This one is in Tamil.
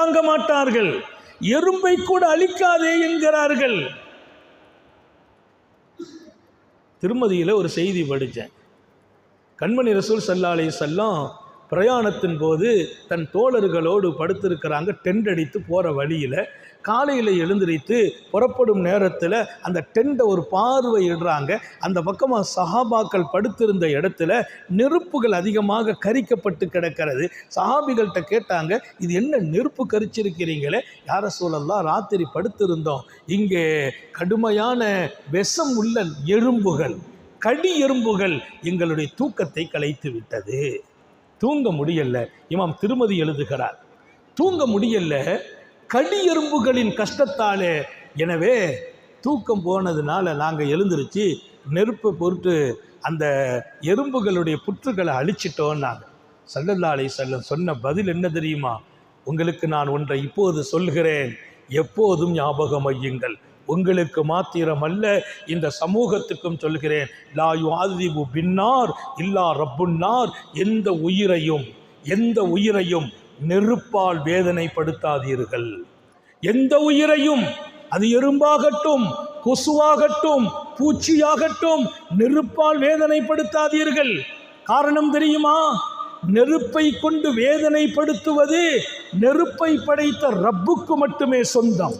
தாங்க மாட்டார்கள். எறும்பை கூட அழிக்காதே என்கிறார்கள். திருமதியில் ஒரு செய்தி படித்தேன் கண்மணி ரசூல் சல்லா அலி செல்லம் பிரயாணத்தின் போது தன் தோழர்களோடு படுத்திருக்கிறாங்க டென்ட் அடித்து போகிற வழியில் காலையில் எழுந்திரித்து புறப்படும் நேரத்தில் அந்த டெண்டை ஒரு பார்வை இடுறாங்க. அந்த பக்கமாக சஹாபாக்கள் படுத்திருந்த இடத்துல நெருப்புகள் அதிகமாக கரிக்கப்பட்டு கிடக்கிறது. சஹாபிகள்கிட்ட கேட்டாங்க இது என்ன நெருப்பு கரிச்சிருக்கிறீங்களே? யார சூழல்லாம் ராத்திரி படுத்திருந்தோம். இங்கே கடுமையான விஷம் உள்ள எறும்புகள் கடி எறும்புகள் எங்களுடைய தூக்கத்தை கலைத்து விட்டது தூங்க முடியல. இமாம் திருமதி எழுதுகிறார் தூங்க முடியல கடி எறும்புகளின் கஷ்டத்தாலே. எனவே தூக்கம் போனதுனால நாங்கள் எழுந்திருச்சு நெருப்பை பொருட்டு அந்த எறும்புகளுடைய புற்றுகளை அழிச்சிட்டோம் நாங்கள் சல்லல்லாலை செல்லம் சொன்ன பதில் என்ன தெரியுமா? உங்களுக்கு நான் ஒன்றை இப்போது சொல்கிறேன் எப்போதும் ஞாபகம் ஐயுங்கள் உங்களுக்கு மாத்திரமல்ல இந்த சமூகத்துக்கும் சொல்கிறேன் லா யுவாதிபு பின்னார் இல்லா ரப்புன்னார் எந்த உயிரையும் எந்த உயிரையும் நெருப்பால் வேதனைப்படுத்தாதீர்கள். எந்த உயிரையும் அது எறும்பாகட்டும் கொசுவாகட்டும் பூச்சியாகட்டும் நெருப்பால் வேதனைப்படுத்தாதீர்கள். காரணம் தெரியுமா? நெருப்பை கொண்டு வேதனைப்படுத்துவது நெருப்பை படைத்த ரப்புக்கு மட்டுமே சொந்தம்.